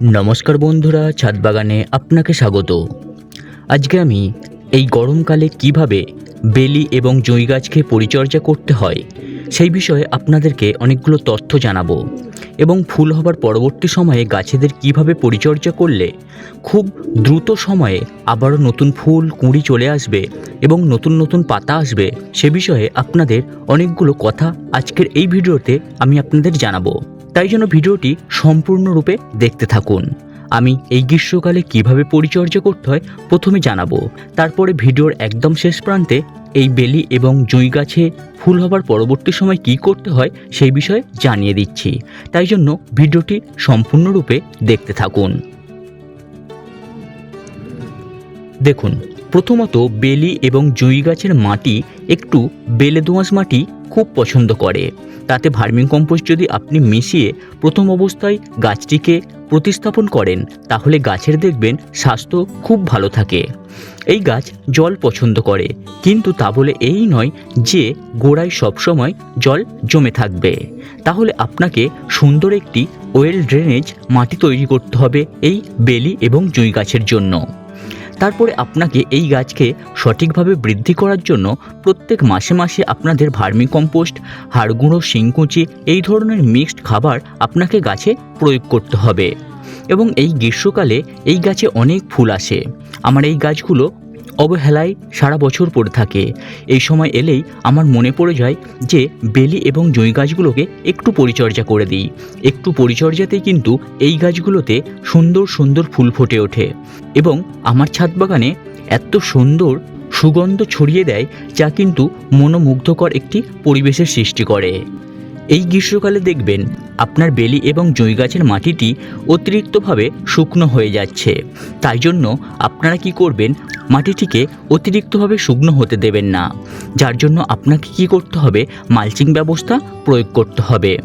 নমস্কার বন্ধুরা ছাদ বাগানে আপনাকে স্বাগত। আজকে আমি এই গরমকালে কীভাবে বেলি এবং জুঁই গাছকে পরিচর্যা করতে হয়, সেই বিষয়ে আপনাদেরকে অনেকগুলো তথ্য জানাব এবং ফুল হবার পরবর্তী সময়ে গাছেদের কীভাবে পরিচর্যা করলে খুব দ্রুত সময়ে আবারও নতুন ফুল, কুঁড়ি চলে আসবে এবং নতুন নতুন পাতা আসবে, সে বিষয়ে আপনাদের অনেকগুলো কথা আজকের এই ভিডিওতে আমি আপনাদের জানাব। তাই জন্য ভিডিওটি সম্পূর্ণরূপে দেখতে থাকুন। আমি এই গ্রীষ্মকালে কীভাবে পরিচর্যা করতে হয় প্রথমে জানাব। তারপরে ভিডিওর একদম শেষ প্রান্তে এই বেলি এবং জুঁই গাছে ফুল হবার পরবর্তী সময় কি করতে হয় সেই বিষয়ে জানিয়ে দিচ্ছি। তাই জন্য ভিডিওটি সম্পূর্ণরূপে দেখতে থাকুন। দেখুন প্রথমত বেলি এবং জুঁই গাছের মাটি একটু বেলে দোঁয়াশ মাটি খুব পছন্দ করে। তাতে ভার্মিং কম্পোস্ট যদি আপনি মিশিয়ে প্রথম অবস্থায় গাছটিকে প্রতিস্থাপন করেন, তাহলে গাছের দেখবেন স্বাস্থ্য খুব ভালো থাকে। এই গাছ জল পছন্দ করে, কিন্তু তা বলে এই নয় যে গোড়ায় সবসময় জল জমে থাকবে। তাহলে আপনাকে সুন্দর একটি ওয়েল ড্রেনেজ মাটি তৈরি করতে হবে এই বেলি এবং জুঁই গাছের জন্য। তারপরে আপনাকে এই গাছকে সঠিকভাবে বৃদ্ধি করার জন্য প্রত্যেক মাসে মাসে আপনাদের ভার্মি কম্পোস্ট হাড়গুঁড়ো, শিংকুচি এই ধরনের মিক্সড খাবার আপনাকে গাছে প্রয়োগ করতে হবে। এবং এই গ্রীষ্মকালে এই গাছে অনেক ফুল আসে। আমার এই গাছগুলো অবহেলায় সারা বছর পড়ে থাকে। এই সময় এলেই আমার মনে পড়ে যায় যে বেলি এবং জুঁই গাছগুলোকে একটু পরিচর্যা করে দিই। একটু পরিচর্যাতেই কিন্তু এই গাছগুলোতে সুন্দর সুন্দর ফুল ফুটে ওঠে এবং আমার ছাদ বাগানে এত সুন্দর সুগন্ধ ছড়িয়ে দেয় যা কিন্তু মনোমুগ্ধকর একটি পরিবেশের সৃষ্টি করে। এই গ্রীষ্মকালে দেখবেন আপনার বেলি এবং জুঁই গাছের মাটিটি অতিরিক্তভাবে শুকনো হয়ে যাচ্ছে। তাই জন্য আপনারা কি করবেন, মাটিটিকে অতিরিক্তভাবে শুকনো হতে দেবেন না। যার জন্য আপনাকে কি করতে হবে, মালচিং ব্যবস্থা প্রয়োগ করতে হবে।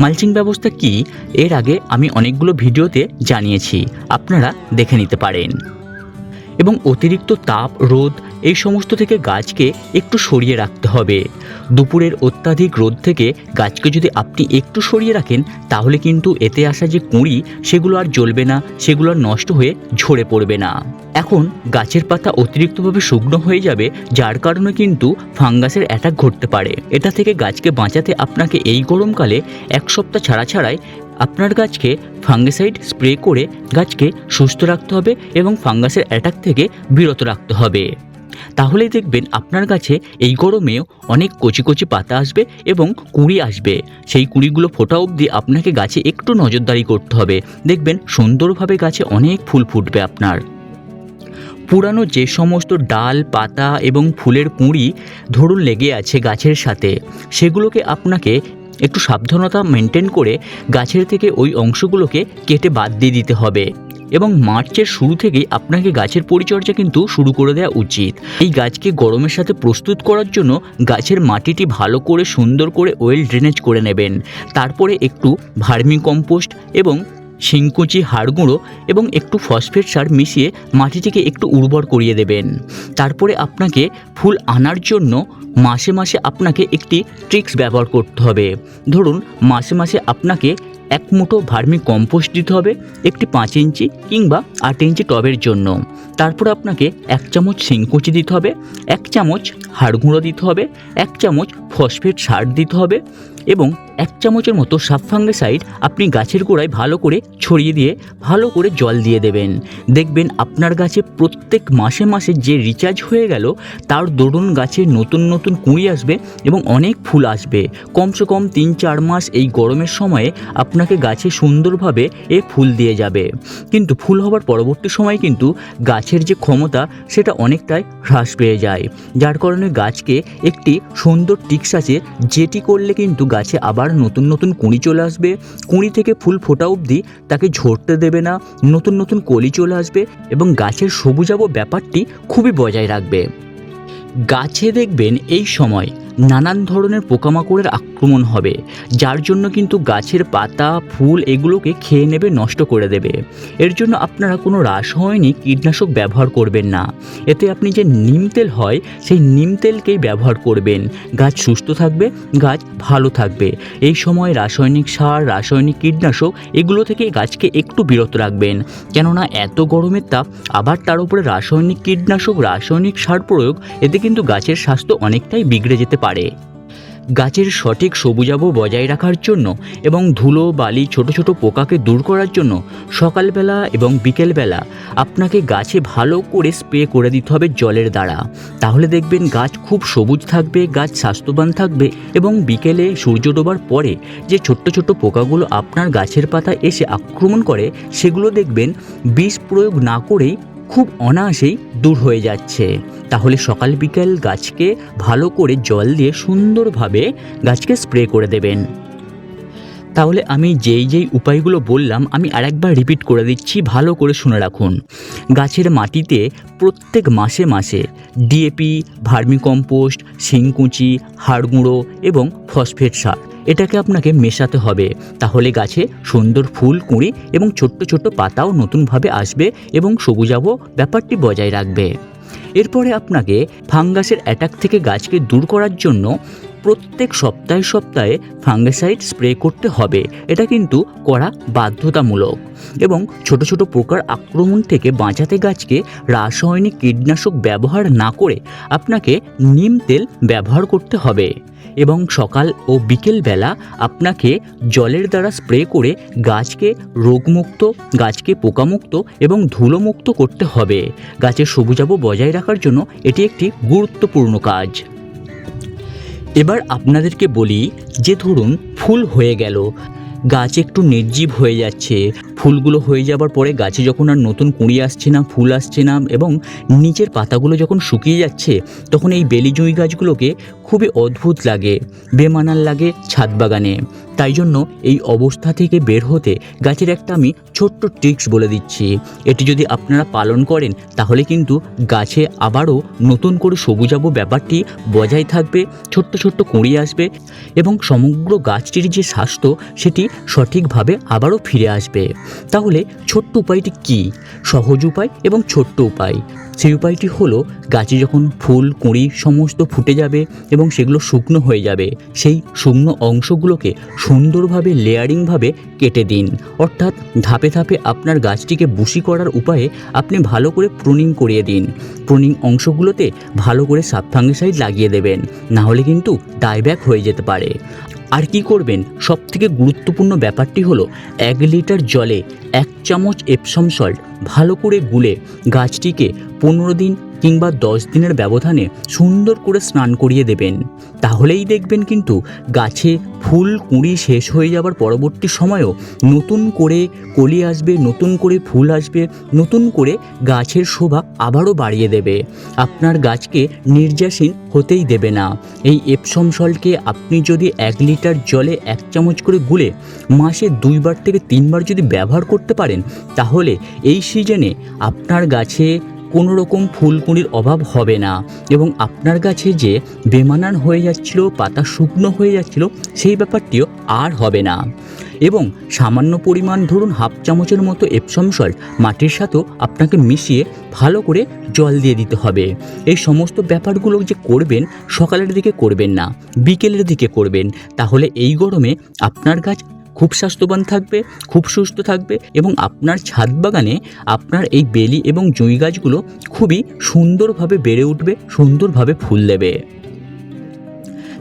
মালচিং ব্যবস্থা কি? এর আগে আমি অনেকগুলো ভিডিওতে জানিয়েছি, আপনারা দেখে নিতে পারেন। এবং অতিরিক্ত তাপ, রোদ এই সমস্ত থেকে গাছকে একটু সরিয়ে রাখতে হবে। দুপুরের অত্যাধিক রোদ থেকে গাছকে যদি আপনি একটু সরিয়ে রাখেন, তাহলে কিন্তু এতে আসা যে কুঁড়ি, সেগুলো আর জ্বলবে না, সেগুলো আর নষ্ট হয়ে ঝরে পড়বে না। এখন গাছের পাতা অতিরিক্তভাবে শুকনো হয়ে যাবে, যার কারণে কিন্তু ফাঙ্গাসের অ্যাটাক ঘটতে পারে। এটা থেকে গাছকে বাঁচাতে আপনাকে এই গরমকালে এক সপ্তাহ ছাড়া ছাড়াই আপনার গাছকে ফাঙ্গিসাইড স্প্রে করে গাছকে সুস্থ রাখতে হবে এবং ফাঙ্গাসের অ্যাটাক থেকে বিরত রাখতে হবে। তাহলেই দেখবেন আপনার গাছে এই গরমেও অনেক কচি কচি পাতা আসবে এবং কুঁড়ি আসবে। সেই কুঁড়িগুলো ফোটা অবধি আপনাকে গাছে একটু নজরদারি করতে হবে। দেখবেন সুন্দরভাবে গাছে অনেক ফুল ফুটবে আপনার। পুরানো যে সমস্ত ডাল, পাতা এবং ফুলের কুঁড়ি ধরুন লেগে আছে গাছের সাথে, সেগুলোকে আপনাকে একটু সাবধানতা মেনটেন করে গাছের থেকে ওই অংশগুলোকে কেটে বাদ দিয়ে দিতে হবে। এবং মার্চের শুরু থেকেই আপনাকে গাছের পরিচর্যা কিন্তু শুরু করে দেওয়া উচিত। এই গাছকে গরমের সাথে প্রস্তুত করার জন্য গাছের মাটিটি ভালো করে, সুন্দর করে ওয়েল ড্রেনেজ করে নেবেন। তারপরে একটু ভার্মি কম্পোস্ট এবং শিংকুচি হাড়গুঁড়ো এবং একটু ফসফেট সার মিশিয়ে মাটিটিকে একটু উর্বর করিয়ে দেবেন। তারপরে আপনাকে ফুল আনার জন্য মাসে মাসে আপনাকে একটি ট্রিক্স ব্যবহার করতে হবে। ধরুন, মাসে মাসে আপনাকে এক মুঠো ভার্মি কম্পোস্ট দিতে হবে, একটি পাঁচ ইঞ্চি কিংবা আট ইঞ্চি টবের জন্য। তারপর আপনাকে এক চামচ শিংকুচি দিতে হবে, এক চামচ হাড়গুঁড়ো দিতে হবে, এক চামচ ফসফেট সার দিতে হবে এবং এক চামচের মতো সাবফাঙ্গিসাইড আপনি গাছের গোড়ায় ভালো করে ছড়িয়ে দিয়ে ভালো করে জল দিয়ে দেবেন। দেখবেন আপনার গাছে প্রত্যেক মাসে মাসে যে রিচার্জ হয়ে গেল, তার দরুন গাছে নতুন নতুন কুঁড়ি আসবে এবং অনেক ফুল আসবে। কমসে কম তিন চার মাস এই গরমের সময়ে আপনাকে গাছে সুন্দরভাবে এ ফুল দিয়ে যাবে। কিন্তু ফুল হবার পরবর্তী সময় কিন্তু গাছের যে ক্ষমতা, সেটা অনেকটাই হ্রাস পেয়ে যায়। যার কারণে গাছকে একটি সুন্দর টিক্স আছে, যেটি করলে কিন্তু গাছে আবার নতুন নতুন কুঁড়ি চলে আসবে। কুঁড়ি থেকে ফুল ফোটা অবধি তাকে ঝরতে দেবে না, নতুন নতুন কলি চলে আসবে এবং গাছের সবুজাব ব্যাপারটি খুবই বজায় রাখবে। গাছে দেখবেন এই সময়। নানান ধরনের পোকামাকড়ের আক্রমণ হবে, যার জন্য কিন্তু গাছের পাতা, ফুল এগুলোকে খেয়ে নেবে, নষ্ট করে দেবে। এর জন্য আপনারা কোনো রাসায়নিক কীটনাশক ব্যবহার করবেন না। এতে আপনি যে নিম তেল হয়, সেই নিম তেলকেই ব্যবহার করবেন। গাছ সুস্থ থাকবে, গাছ ভালো থাকবে। এই সময় রাসায়নিক সার, রাসায়নিক কীটনাশক এগুলো থেকে গাছকে একটু বিরত রাখবেন। কেননা এত গরমের তাপ আবার তার উপরে রাসায়নিক কীটনাশক, রাসায়নিক সার প্রয়োগ, এতে কিন্তু গাছের স্বাস্থ্য অনেকটাই বিগড়ে যেতে পারে। গাছের সঠিক সবুজাব বজায় রাখার জন্য এবং ধুলো, বালি, ছোট ছোট পোকাকে দূর করার জন্য সকালবেলা এবং বিকেলবেলা আপনাকে গাছে ভালো করে স্প্রে করে দিতে হবে জলের দ্বারা। তাহলে দেখবেন গাছ খুব সবুজ থাকবে, গাছ স্বাস্থ্যবান থাকবে এবং বিকেলে সূর্য ডোবার পরে যে ছোট্ট ছোট্ট পোকাগুলো আপনার গাছের পাতায় এসে আক্রমণ করে, সেগুলো দেখবেন বিষ প্রয়োগ না করেই খুব অনায়াসেই দূর হয়ে যাচ্ছে। তাহলে সকাল বিকেল গাছকে ভালো করে জল দিয়ে সুন্দরভাবে গাছকে স্প্রে করে দেবেন। তাহলে আমি যেই যেই উপায়গুলো বললাম, আমি আরেকবার রিপিট করে দিচ্ছি, ভালো করে শুনে রাখুন। গাছের মাটিতে প্রত্যেক মাসে মাসে ডিএপি ভার্মিকম্পোস্ট, শিংকুচি, হাড়গুঁড়ো এবং ফসফেট সার এটাকে আপনাকে মেশাতে হবে। তাহলে গাছে সুন্দর ফুল, কুঁড়ি এবং ছোট্ট ছোট্ট পাতাও নতুনভাবে আসবে এবং সবুজাবো ব্যাপারটি বজায় রাখবে। এরপরে আপনাকে ফাঙ্গাসের অ্যাটাক থেকে গাছকে দূর করার জন্য প্রত্যেক সপ্তাহে সপ্তাহে ফাঙ্গাসাইড স্প্রে করতে হবে। এটা কিন্তু করা বাধ্যতামূলক। এবং ছোট ছোট পোকার আক্রমণ থেকে বাঁচাতে গাছকে রাসায়নিক কীটনাশক ব্যবহার না করে আপনাকে নিম তেল ব্যবহার করতে হবে। এবং সকাল ও বিকেল বেলা আপনাকে জলের দ্বারা স্প্রে করে গাছকে রোগমুক্ত, গাছকে পোকামুক্ত এবং ধুলোমুক্ত করতে হবে। গাছের সবুজাব বজায় রাখার জন্য এটি একটি গুরুত্বপূর্ণ কাজ। এবার আপনাদেরকে বলি যে ধরুন ফুল হয়ে গেল, গাছ একটু নির্জীব হয়ে যাচ্ছে, ফুলগুলো হয়ে যাবার পরে গাছে যখন আর নতুন কুঁড়ি আসছে না, ফুল আসছে না এবং নিচের পাতাগুলো যখন শুকিয়ে যাচ্ছে, তখন এই বেলিজুঁই গাছগুলোকে খুবই অদ্ভুত লাগে বেমানার লাগে ছাদ বাগানে। তাই জন্য এই অবস্থা থেকে বের হতে গাছের একটা আমি ছোট্ট ট্রিক্স বলে দিচ্ছি। এটি যদি আপনারা পালন করেন, তাহলে কিন্তু গাছে আবারও নতুন করে সবুজাব ব্যাপারটি বজায় থাকবে, ছোট্ট ছোট্ট কুঁড়ি আসবে এবং সমগ্র গাছটির যে স্বাস্থ্য, সেটি সঠিকভাবে আবারও ফিরে আসবে। তাহলে ছোট্ট উপায়টি কি? সহজ উপায় এবং ছোট্ট উপায়। সেই উপায়টি হলো, গাছে যখন ফুল, কুঁড়ি সমস্ত ফুটে যাবে এবং সেগুলো শুকনো হয়ে যাবে, সেই শুকনো অংশগুলোকে সুন্দরভাবে লেয়ারিংভাবে কেটে দিন। অর্থাৎ ধাপে ধাপে আপনার গাছটিকে বুশি করার উপায়ে আপনি ভালো করে প্রুনিং করিয়ে দিন। প্রুনিং অংশগুলোতে ভালো করে সাবফাঙ্গিসাইড লাগিয়ে দেবেন না হলে কিন্তু ডাইব্যাক হয়ে যেতে পারে। আর কি করবেন? সব থেকে গুরুত্বপূর্ণ ব্যাপারটি হলো এক লিটার জলে এক চামচ এপসম সল্ট ভালো করে গুলে গাছটিকে পনেরো দিন কিংবা দশ দিনের ব্যবধানে সুন্দর করে স্নান করিয়ে দেবেন। তাহলেই দেখবেন কিন্তু গাছে ফুল কুঁড়ি শেষ হয়ে যাবার পরবর্তী সময়েও নতুন করে কলি আসবে, নতুন করে ফুল আসবে, নতুন করে গাছের শোভা আবারও বাড়িয়ে দেবে। আপনার গাছকে নির্যাসীন হতেই দেবে না। এই এপসম সল্টকে আপনি যদি এক লিটার জলে এক চামচ করে গুলে মাসে দুইবার থেকে তিনবার যদি ব্যবহার করতে পারেন, তাহলে এই সিজনে আপনার গাছে কোনো রকম ফুলকুঁড়ির অভাব হবে না। এবং আপনার গাছে যে বেমানান হয়ে যাচ্ছিল, পাতা শুকনো হয়ে যাচ্ছিল, সেই ব্যাপারটিও আর হবে না। এবং সামান্য পরিমাণ ধরুন হাফ চামচের মতো এপসম সল্ট মাটির সাথেও আপনাকে মিশিয়ে ভালো করে জল দিয়ে দিতে হবে। এই সমস্ত ব্যাপারগুলো যে করবেন, সকালের দিকে করবেন না, বিকেলের দিকে করবেন। তাহলে এই গরমে আপনার গাছ খুব স্বাস্থ্যবান থাকবে, খুব সুস্থ থাকবে এবং আপনার ছাদ বাগানে আপনার এই বেলি এবং জুঁই গাছগুলো খুবই সুন্দরভাবে বেড়ে উঠবে, সুন্দরভাবে ফুল দেবে।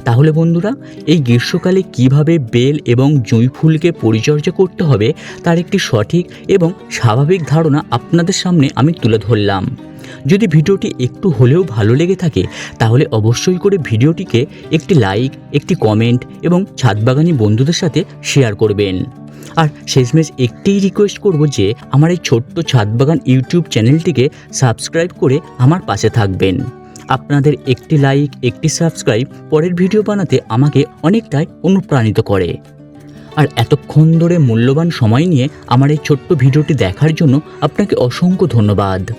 তাহলে বন্ধুরা, এই গ্রীষ্মকালে কীভাবে বেল এবং জুঁই ফুলকে পরিচর্যা করতে হবে, তার একটি সঠিক এবং স্বাভাবিক ধারণা আপনাদের সামনে আমি তুলে ধরলাম। যদি ভিডিওটি একটু হলেও ভালো লেগে থাকে, তাহলে অবশ্যই করে ভিডিওটিকে একটি লাইক, একটি কমেন্ট এবং ছাদবাগানি বন্ধুদের সাথে শেয়ার করবেন। আর শেষমেশ একটিই রিকোয়েস্ট করব যে, আমার এই ছোট্ট ছাদবাগান ইউটিউব চ্যানেলটিকে সাবস্ক্রাইব করে আমার পাশে থাকবেন। আপনাদের একটি লাইক, একটি সাবস্ক্রাইব পরের ভিডিও বানাতে আমাকে অনেকটাই অনুপ্রাণিত করে। আর এতক্ষণ ধরে মূল্যবান সময় নিয়ে আমার এই ছোট্ট ভিডিওটি দেখার জন্য আপনাকে অসংখ্য ধন্যবাদ।